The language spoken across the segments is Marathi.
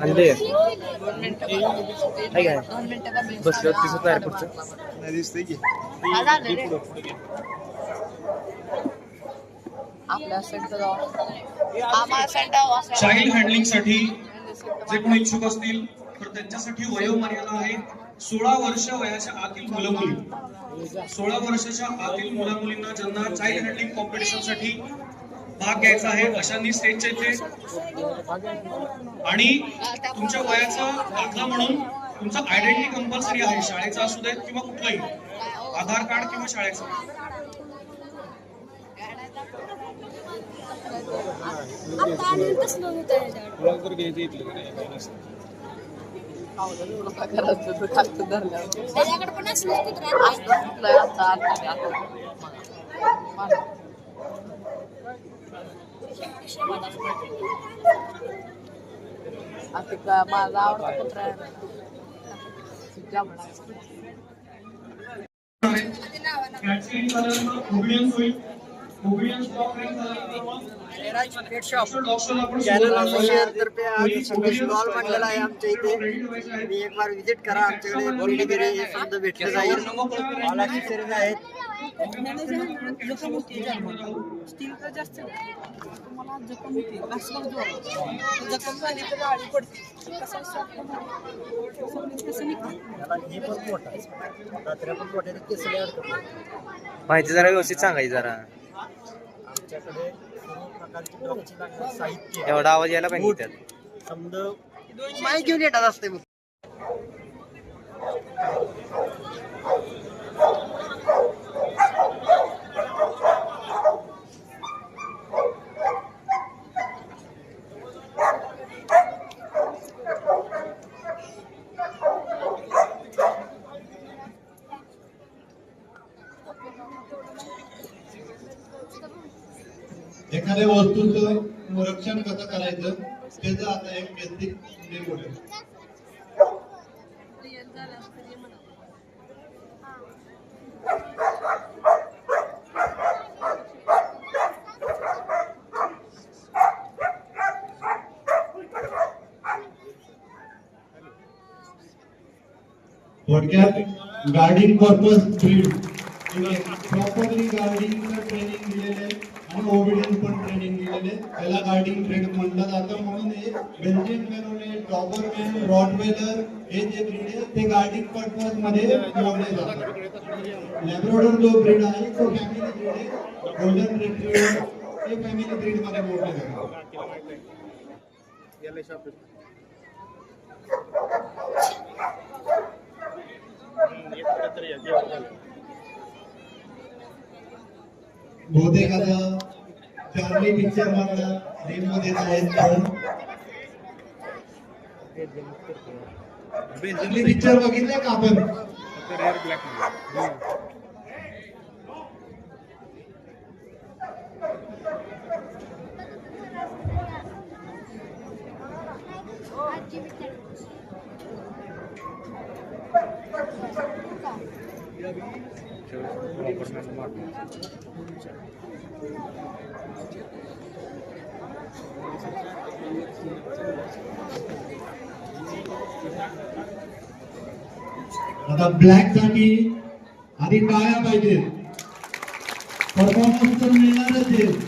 आणले काय काय? दिसत नाही पुढचं. दिसतंय की. हा, चाइल्ड हँडलिंगसाठी जे कोणी इच्छुक असतील तर त्यांच्यासाठी वयोमर्यादा आहे. सोळा वर्ष वयाच्या आतील मुलं मुली सोळा वर्षाच्या आतील मुला मुलींना ज्यांना चाइल्ड हँडलिंग कॉम्पिटिशनसाठी भाग घ्यायचा आहे अशांनी स्टेजच्या इथे आणि तुमच्या वयाचा दाखला म्हणून तुमचा आयडेंटिटी कंपल्सरी आहे शाळेचा असू देत किंवा कुठलाही. आधार कार्ड किंवा शाळेचा. तुला Atât că baza orta contra कॅनलतर्फे आज स्टॉल मांडलेला आहे आमच्या इथे मी एक बार व्हिजिट करा आमच्याकडे भेटलं जाईल आहेत स्टीलचा जास्त तुम्हाला जखम होते. जखम झाली तर आळी पडते. कसं कसं हे. माहिती जरा व्यवस्थित सांगायची जरा. आमच्याकडे सर्व प्रकारची डॉगची लागणारी साहित्य. एवढा आवाज यायला पाहिजे त्यात. समजा माय घेऊन येतात असते मग वस्तूचं रक्षण कसं करायचं त्याचं आता एक बेसिक डेमो थोडक्यात guarding purpose breed properly guarding training दिलेलं आहे. आणि ओबिडियन्स पण ट्रेनिंग दिलेले त्याला गार्डिंग ट्रेड म्हणलं जातं म्हणून हे बेल्जियन मेरोने डॉबरमॅन रॉडवेलर हे जे ब्रीड आहे ते गार्डिंग पर्पजमध्ये ठेवले जातात. लॅब्रोडर जो ब्रीड आहे तो फॅमिली ब्रीड आहे. गोल्डन रिट्रीव्हर हे फॅमिली ब्रीडमध्ये मोडले जातात. बहुतेक आता चार्ली पिक्चर मधला रील मध्ये आहेत चार्ली पिक्चर बघितलंय का आपण? आता ब्लॅकसाठी आधी टाळ्या पाहिजे परफॉर्मन्स तर मिळणारच आहे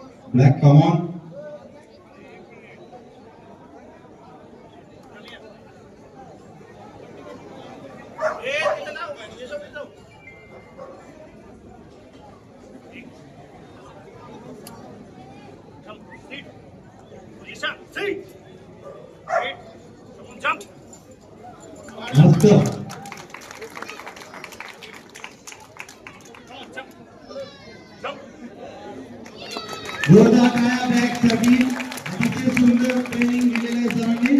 black, come on. जोरदार टाळ्या बॅगसाठी अतिशय सुंदर ट्रेनिंग दिलेलं आहे सरांनी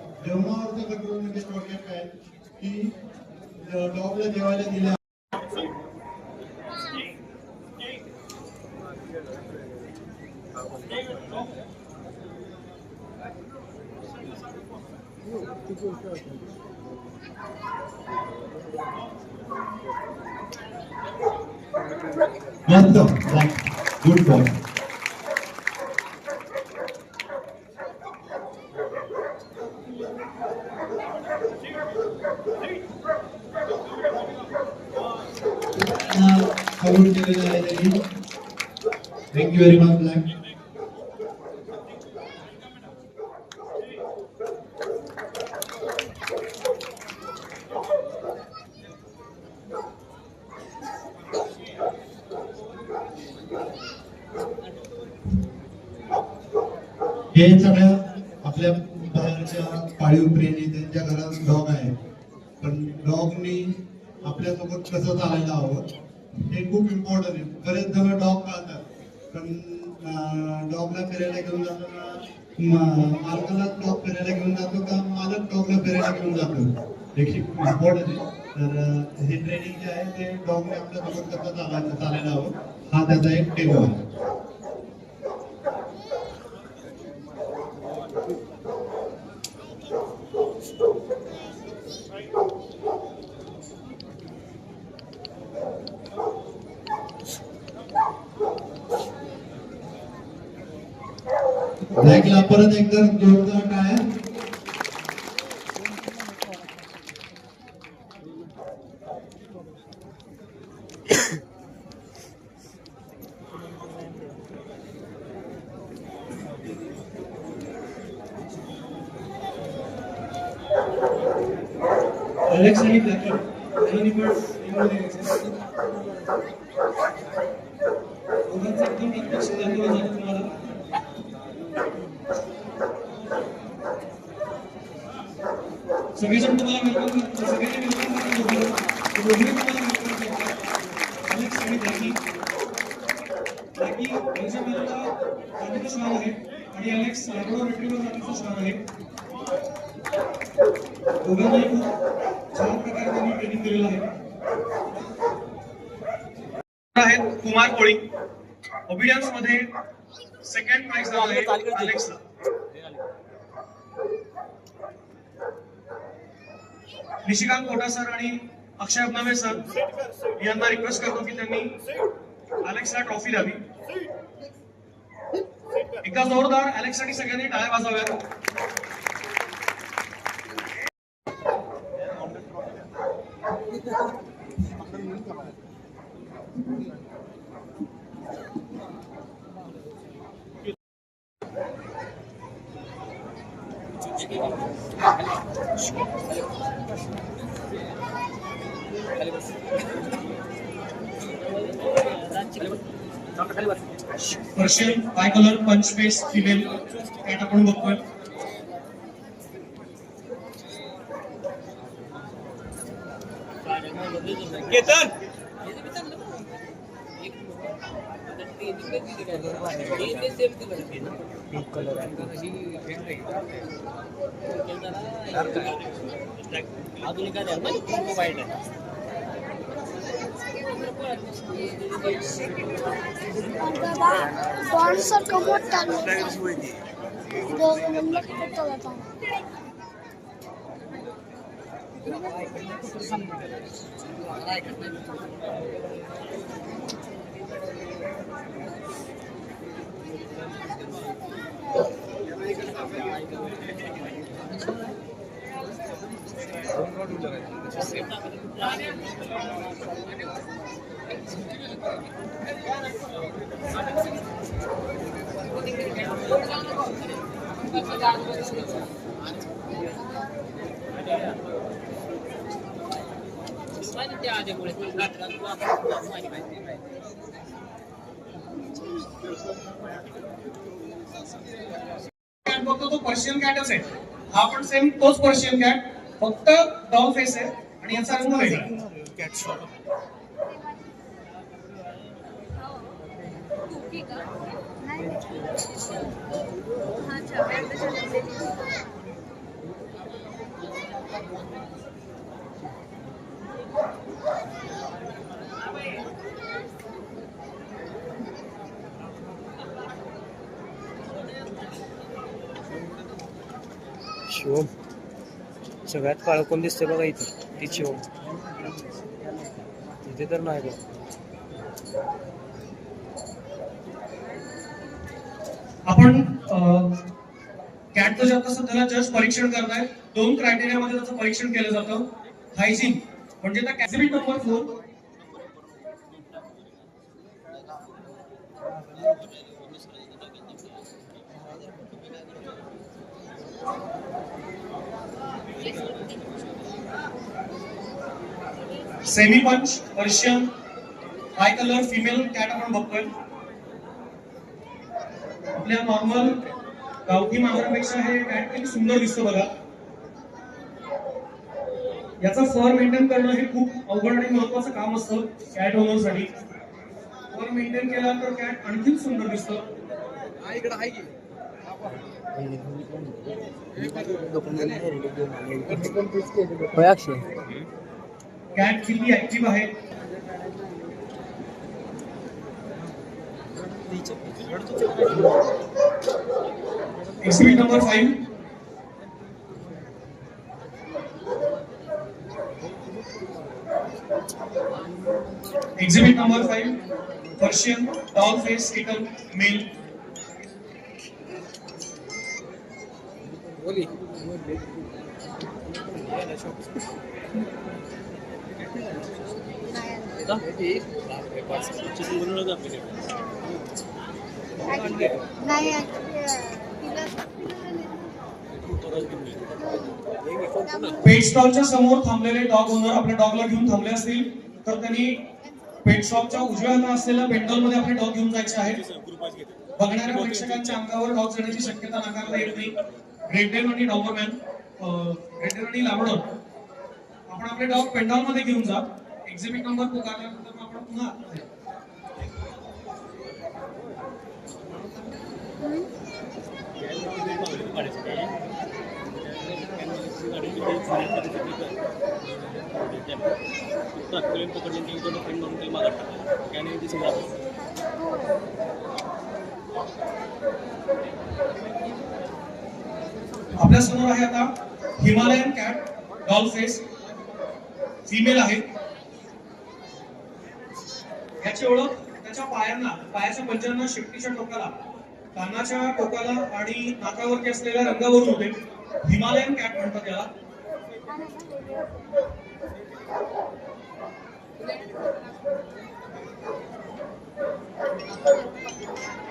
जेवणावरचं कंट्रोल म्हणजे थोडक्यात काय की डॉगला जेवायला दिल्या मस्त गुड कबूल केलेलं आहे त्यांनी थँक्यू व्हेरी मच ब्लॅक हे सगळ्या आपल्या बाहेरच्या पाळीव प्रेमी त्यांच्या घरात डॉग आहे पण डॉगनी आपल्यासोबत कसं चालायला हवं? हे खूप इम्पॉर्टंट आहे. बरेच जण डॉग पाळतात पण डॉगला फिरायला घेऊन जाताना म- मालकाला डॉग फिरायला घेऊन जातो का मालक डॉगला फिरायला घेऊन जातो? हे खूप इम्पॉर्टंट आहे. तर हे ट्रेनिंग जे आहे ते डॉगने आपल्यासोबत कसं चालायचं चालायला हवं हा त्याचा एक टेबल आहे. ब्लॅकला परत एकदा जोरदार टाळ्या अलेक्स आणि ब्लॅकर दोन्ही पण टीममध्ये यायचे. सगळेजण तुम्हाला वेलकम करतात करतात अलेक्स जातीचं श्वान आहे आणि अलेक्स आहे दोघांनाही खूप छान प्रकारे त्यांनी ट्रेनिंग दिलेलं आहे आहेत कुमार कोळी. ओबिडियन्समध्ये सेकंड प्राइज आहे. अलेक्सला निशिकांत कोटा सर आणि अक्षय अब्नावे सर यांना रिक्वेस्ट करतो की त्यांनी अलेक्सला ट्रॉफी द्यावी. एकदा जोरदार अलेक्ससाठी सगळ्यांनी टाळ्या वाजवाव्यात. Persian bi colour punch face female cat आपण बघतोय. Pink Dancer kamu tanpa. Gua ngomong kita datang. Thank you. बघतो तो पर्शियन कॅटच आहे हा पण सेम तोच पर्शियन कॅट फक्त डॉल फेस आहे आणि याचा रंग वेगळा शिवम. सगळ्यात काळ कोण दिसतंय बघा इथे. ती शिवम. तिथे तर नाही बघ आपण कॅटचं जे आता सध्याला जस्ट परीक्षण करताय दोन क्रायटेरियामध्ये त्याचं परीक्षण केलं जातं. हायजीन म्हणजे त्या exhibit number four semi punch Persian high colour female cat आपण बघतोय. आपल्या नॉर्मल गावठी मांजरापेक्षा हे कॅट किती सुंदर दिसतं बघा. याचा फर मेंटेन करणं हे खूप अवघड आणि महत्वाचं काम असतं कॅट ओनरसाठी फर मेंटेन केला तर कॅट आणखीन सुंदर दिसतं. कॅट किती ऍक्टिव्ह आहे? Exhibit number five exhibit number five Persian doll face kitten male नाही पेट स्टॉलच्या समोर थांबलेले डॉग ओनर आपल्या डॉगला घेऊन थांबले असतील तर त्यांनी पेट शॉपच्या उजव्या हातात असलेल्या पेंडॉलमध्ये आपले डॉग घेऊन जायचे आहेत. बघणाऱ्या प्रेक्षकांच्या अंगावर डॉग जाण्याची शक्यता नाकारता येत नाही. रेडेल आणि डॉबरमॅन रेडेल आणि लाबडोर आपण आपले डॉग पेंडॉलमध्ये घेऊन जा. एक्झिबिट नंबर पुकारल्यानंतर आपण पुन्हा आत जाऊ. आपल्यासमोर आहे आता Himalayan cat doll face female आहे. याची ओळख त्याच्या पायांना पायाच्या पंजांना शेपटीच्या टोकाला कानाच्या टोकाला आणि नाकावरती असलेल्या रंगावरून होते. हिमालयन कॅट म्हणतात Thank you.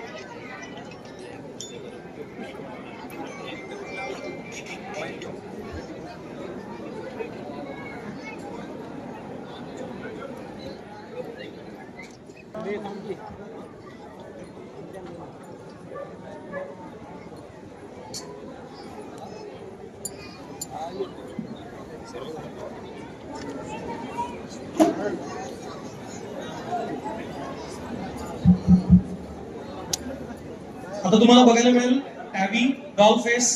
आता तुम्हाला बघायला मिळेल tabby doll face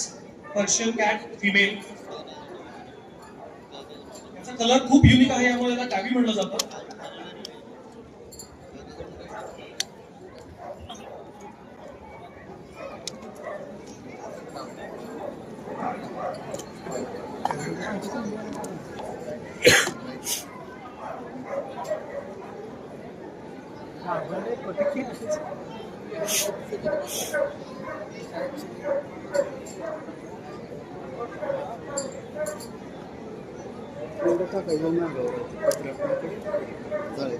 Persian cat female याचा कलर खूप युनिक आहे यामुळे याला टॅबी म्हणलं जातं. 高い4万で俺、誰誰